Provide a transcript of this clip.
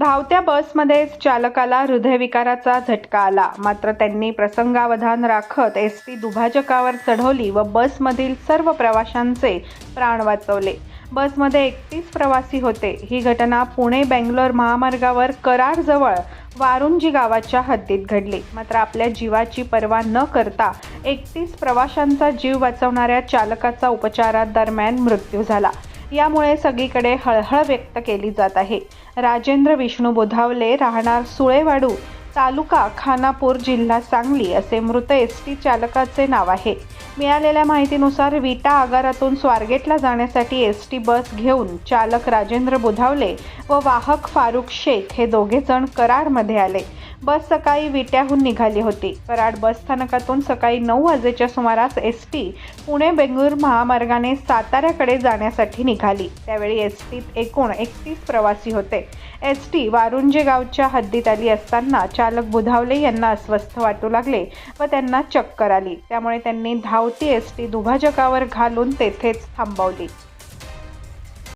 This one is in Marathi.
धावत्या बसमध्येच चालकाला हृदयविकाराचा झटका आला. मात्र त्यांनी प्रसंगावधान राखत एस टी दुभाजकावर चढवली व बसमधील सर्व प्रवाशांचे प्राण वाचवले. बसमध्ये एकतीस प्रवासी होते. ही घटना पुणे बेंगलोर महामार्गावर कराडजवळ वारुंजी गावाच्या हद्दीत घडली. मात्र आपल्या जीवाची पर्वा न करता एकतीस प्रवाशांचा जीव वाचवणाऱ्या चालकाचा उपचारादरम्यान मृत्यू झाला. यामुळे सगळीकडे हळहळ व्यक्त केली जात आहे. राजेंद्र विष्णू बोधावले राहणार सुळेवाडू तालुका खानापूर जिल्हा सांगली असे मृत एस टी चालकाचे नाव आहे. मिळालेल्या माहितीनुसार विटा आगारातून स्वारगेटला जाण्यासाठी एस टी बस घेऊन चालक राजेंद्र बुधावले व वाहक फारुख शेख हे दोघे जण कराडमध्ये आले. बस सकाळी विट्याहून निघाली होती. कराड बस स्थानकातून सकाळी नऊ वाजेच्या सुमारास एस टी पुणे बेंगळूर महामार्गाने साताऱ्याकडे जाण्यासाठी निघाली. त्यावेळी एस टीत एकूण एकतीस प्रवासी होते. एस टी वारुंजे गावच्या हद्दीत आली असताना चालक बुधावले यांना अस्वस्थ वाटू लागले व त्यांना चक्कर आली. त्यामुळे त्यांनी धावती एस टी दुभाजकावर घालून तेथेच थांबवली.